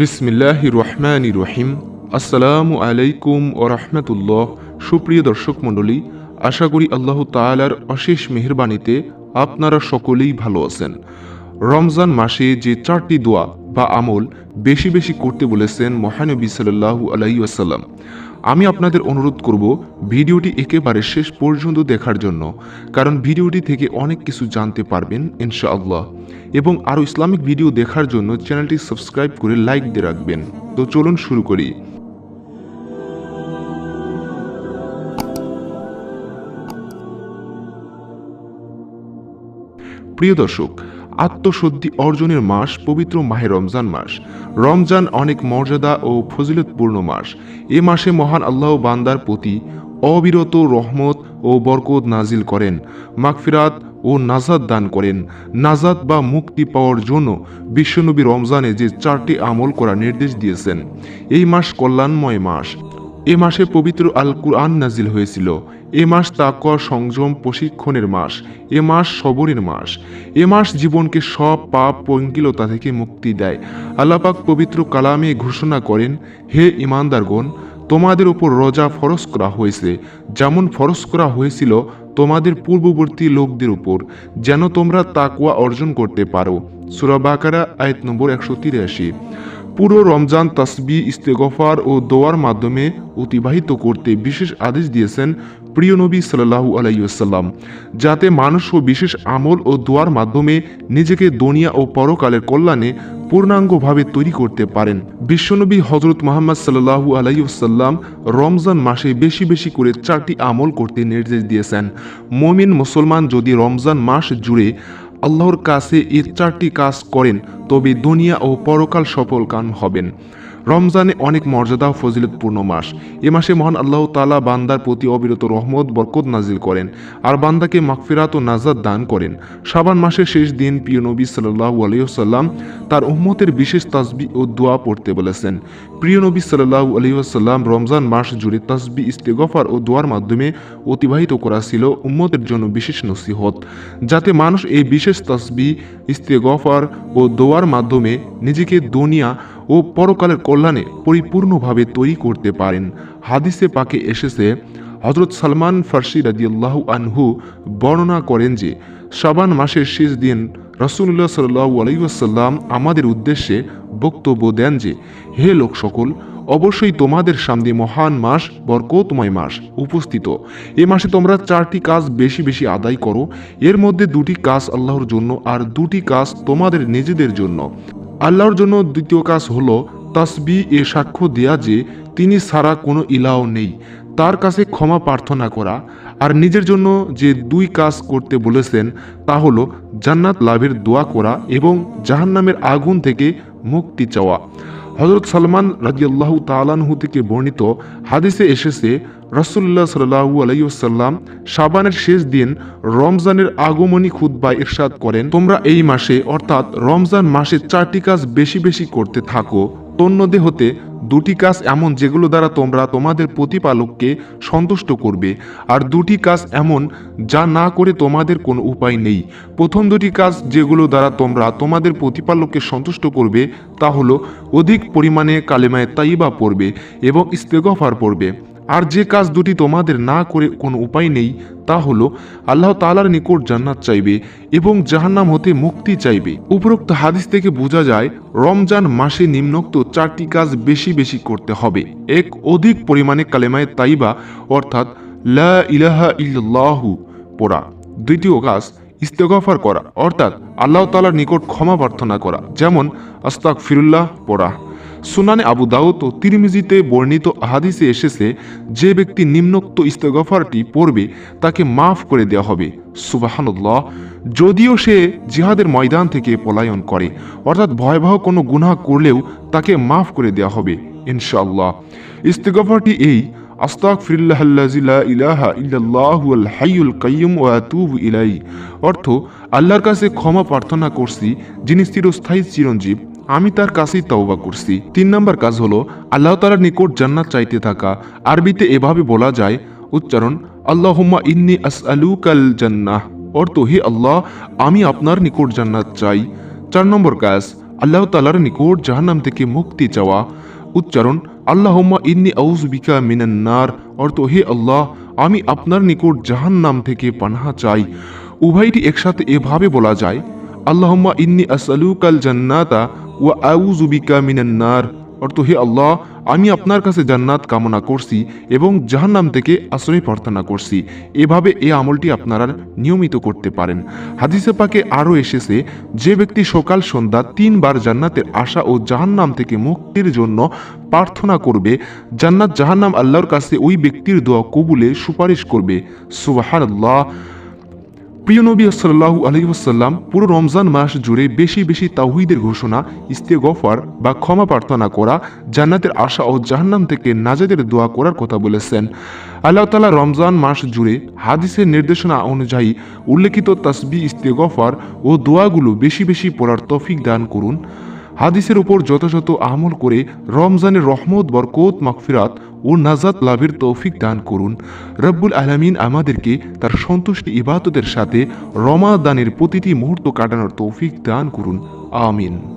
বিসমিল্লাহ রহমান রহিম আসসালামু আলাইকুম ও রহমতুল্লাহ। সুপ্রিয় দর্শক মণ্ডলী, আশা করি আল্লাহ তালার অশেষ মেহরবানিতে আপনারা সকলেই ভালো আছেন। রমজান মাসে যে চারটি দোয়া বা আমল বেশি বেশি করতে বলেছেন মহানবী সাল্লাহু আলাই আসাল্লাম আমি আপনাদের অনুরোধ করব ভিডিওটি একেবারে শেষ পর্যন্ত দেখার জন্য, কারণ ভিডিওটি থেকে অনেক কিছু জানতে পারবেন, ইনশাআল্লাহ। এবং আরও ইসলামিক ভিডিও দেখার জন্য চ্যানেলটি সাবস্ক্রাইব করে লাইক দিয়ে রাখবেন। তো চলুন শুরু করি। প্রিয় দর্শক আত্মশুদ্ধি অর্জনের মাস পবিত্র মাহে রমজান মাস। রমজান অনেক মর্যাদা ও ফজিলতপূর্ণ মাস। এ মাসে মহান আল্লাহ বান্দার প্রতি অবিরত রহমত ও বরকত নাজিল করেন। মাগফিরাত ও নাজাদ দান করেন। নাজাদ বা মুক্তি পাওয়ার জন্য বিশ্বনবী রমজানে যে চারটি আমল করার নির্দেশ দিয়েছেন, এই মাস কল্যাণময় মাস। এ মাসে পবিত্র আল কুরআন নাজিল হয়েছিল। এ মাস তাকওয়া সংযম প্রশিক্ষণের মাস, এ মাস সবরের মাস। এ মাস জীবনকে সব পাপ পঙ্কিলতা থেকে মুক্তি দেয়। আল্লাপাক পবিত্র কালামে ঘোষণা করেন, হে ইমানদারগণ, তোমাদের উপর রোজা ফরজ করা হয়েছে। যেমন ফরজ করা হয়েছিল তোমাদের পূর্ববর্তী লোকদের উপর, যেন তোমরা তাকওয়া অর্জন করতে পারো। সুরাবাকারা আয়ত নম্বর একশো তিরাশি। পুরো রমজান তসবি, ইস্তেগফার ও দোয়ার মাধ্যমে অতিবাহিত করতে বিশেষ আদেশ দিয়েছেন প্রিয় নবী সাল্লাহু আলাইসাল্লাম যাতে মানুষ ও বিশেষ আমল ও দোয়ার মাধ্যমে নিজেকে দুনিয়া ও পরকালের কল্যাণে পূর্ণাঙ্গভাবে তৈরি করতে পারেন। বিশ্বনবী হজরত মোহাম্মদ সাল্লাহু আলাইসাল্লাম রমজান মাসে বেশি বেশি করে চারটি আমল করতে নির্দেশ দিয়েছেন। মমিন মুসলমান যদি রমজান মাস জুড়ে আল্লাহর কাছে এই চারটি কাজ করেন, তবে দুনিয়া ও পরকাল সফল কান হবেন। রমজানে অনেক মর্যাদা ও ফজিলতপূর্ণ মাস। এ মাসে মহান আল্লাহ তালা বান্দার প্রতি অবিরত রহমত, বরকত নাজিল করেন আর বান্দাকে মাকফিরাত ও নাজাদ দান করেন। শাবান মাসের শেষ দিন প্রিয় নবী সাল্লাহু আলহিহাল্লাম তার উম্মতের বিশেষ তাসবি ও দোয়া পড়তে বলেছেন। প্রিয় নবী সাল্লাহু আলহিহাল্লাম রমজান মাস জুড়ে তাসবি, ইস্তেগফার ও দোয়ার মাধ্যমে অতিবাহিত করা ছিল উম্মতের জন্য বিশেষ নসিহত, যাতে মানুষ এই বিশেষ তাসবি, ইস্তেগফার ও দোয়ার মাধ্যমে নিজেকে দুনিয়া ও পরকালের কল্যাণে পরিপূর্ণভাবে তৈরি করতে পারেন। হাদিসে পাকে এসেছে হজরত সালমান ফার্সি রাজিয়াল্লাহু আনহু বর্ণনা করেন যে, শাবান মাসের শেষ দিন রসুল্লাহ সাল্লাহ আলাইসাল্লাম আমাদের উদ্দেশ্যে বক্তব্য দেন যে, হে লোক সকল, অবশ্যই তোমাদের সামনে মহান মাস, বরকতময় মাস উপস্থিত। এ মাসে তোমরা চারটি কাজ বেশি বেশি আদায় করো। এর মধ্যে দুটি কাজ আল্লাহর জন্য আর দুটি কাজ তোমাদের নিজেদের জন্য। আল্লাহর জন্য দ্বিতীয় কাজ হল তাসবি এ সাক্ষ্য দেয়া যে তিনি সারা কোনো ইলাও নেই। তার কাছে ক্ষমা প্রার্থনা করা আর নিজের জন্য যে দুই কাজ করতে বলেছেন তা হলো জান্নাত লাভের দোয়া করা এবং জাহান্নামের আগুন থেকে মুক্তি চাওয়া। হজরত সালমান রাজিয়াল্লাহ তালানহু থেকে বর্ণিত হাদিসে এসেছে রসুল্লাহ সাল্লাহু আলাইসাল্লাম সাবানের শেষ দিন রমজানের আগমনী খুদ্বায় ইরশাদ করেন। তোমরা এই মাসে, অর্থাৎ রমজান মাসে চারটি কাজ বেশি বেশি করতে থাকো তন্নদে হতে দুটি কাজ এমন যেগুলো দ্বারা তোমরা তোমাদের প্রতিপালককে সন্তুষ্ট করবে, আর দুটি কাজ এমন যা না করে তোমাদের কোনো উপায় নেই। প্রথম দুটি কাজ যেগুলো দ্বারা তোমরা তোমাদের প্রতিপালককে সন্তুষ্ট করবে, তা হলো অধিক পরিমাণে কালেমায় তাইবা পড়বে এবং ইস্তেগফার পড়বে। আর যে কাজ দুটি তোমাদের না করে কোনো উপায় নেই, তা হলো, আল্লাহ তালার নিকট জান্নাত চাইবে এবং জাহান্নাম হতে মুক্তি চাইবে। উপরোক্ত হাদিস থেকে বোঝা যায়, রমজান মাসে নিম্নোক্ত চারটি কাজ বেশি বেশি করতে হবে। এক, অধিক পরিমাণে কালেমায় তাইবা, অর্থাৎ লা ইলাহা ইল্লাহু পড়া। দ্বিতীয় কাজ, ইস্তেগফার করা, অর্থাৎ আল্লাহ তালার নিকট ক্ষমা প্রার্থনা করা, যেমন আস্তাক ফিরুল্লাহ পড়া। সুনানে আবু দাউদ ও তিরমিজিতে বর্ণিত হাদিসে এসেছে, যে ব্যক্তি নিম্নোক্ত ইস্তেগফারটি পড়বে, তাকে মাফ করে দেওয়া হবে। সুবাহানুল্লাহ। যদিও সে জিহাদের ময়দান থেকে পলায়ন করে, অর্থাৎ ভয়াবহ কোনো গুনাহ করলেও তাকে মাফ করে দেওয়া হবে, ইনশাআল্লাহ। ইস্তেগফারটি এই আস্তাক ইলাহা ইল্লাল্লাহুল হাইয়ুল কাইয়ুম ওয়া আতুবু ইলাই অর্থ, আল্লাহর কাছে ক্ষমা প্রার্থনা করছি, যিনি চিরস্থায়ী চিরঞ্জীব। আমি তার কাছেই তওবা করছি। তিন নম্বর কাজ হলো, আল্লাহ তালার নিকট জান্নাত চাইতে থাকা। আরবিতে এভাবে বলা যায়, উচ্চারণ, আল্লাহুম্মা ইন্নি আসআলুকাল জান্নাহ। অর্থ, হে আল্লাহ, আমি আপনার নিকট জান্নাত চাই। চার নম্বর কাজ, আল্লাহ তালার নিকট জাহান্নাম থেকে মুক্তি চাওয়া। উচ্চারণ, আল্লাহম্মা ইন্নি আউজবিকা মিনান্নার অর্থ, হে আল্লাহ, আমি আপনার নিকট জাহান্নাম থেকে পানাহা চাই। উভয়টি একসাথে এভাবে বলা যায়, আল্লাহম্মা ইন্নি আসআলুকাল জান্নাতা। ওয়া আউজুবিকা মিনান্নার অর্থ, হে আল্লাহ, আমি আপনার কাছে জান্নাত কামনা করছি এবং জাহান্নাম থেকে আশ্রয় প্রার্থনা করছি। এভাবে এই আমলটি আপনারা নিয়মিত করতে পারেন। হাদিসে পাকে আরও এসেছে, যে ব্যক্তি সকাল সন্ধ্যা তিনবার জান্নাতের আশা ও জাহান্নাম থেকে মুক্তির জন্য প্রার্থনা করবে, জান্নাত জাহান্নাম আল্লাহর কাছে ওই ব্যক্তির দোয়া কবুলে সুপারিশ করবে। সুবাহান্লাহ প্রিয় নবী সাল্লাহু আলহিহাসাল্লাম পুরো রমজান মাস জুড়ে বেশি বেশি তাওহিদের ঘোষণা, ইস্তেগফার বা ক্ষমা প্রার্থনা করা, জান্নাতের আশা ও জাহান্নাম থেকে নাজাদের দোয়া করার কথা বলেছেন। আল্লাহ তালা রমজান মাস জুড়ে হাদিসের নির্দেশনা অনুযায়ী উল্লেখিত তসবি, ইস্তেগফার ও দোয়াগুলো বেশি বেশি পড়ার তফিক দান করুন। হাদিসের উপর যথাযথ আমল করে রমজানের রহমত, বরকত, মাগফিরাত ও নাজাত লাভের তৌফিক দান করুন। রব্বুল আলমিন আমাদেরকে তার সন্তুষ্টি ইবাদতের সাথে রমা দানের প্রতিটি মুহূর্ত কাটানোর তৌফিক দান করুন। আমিন।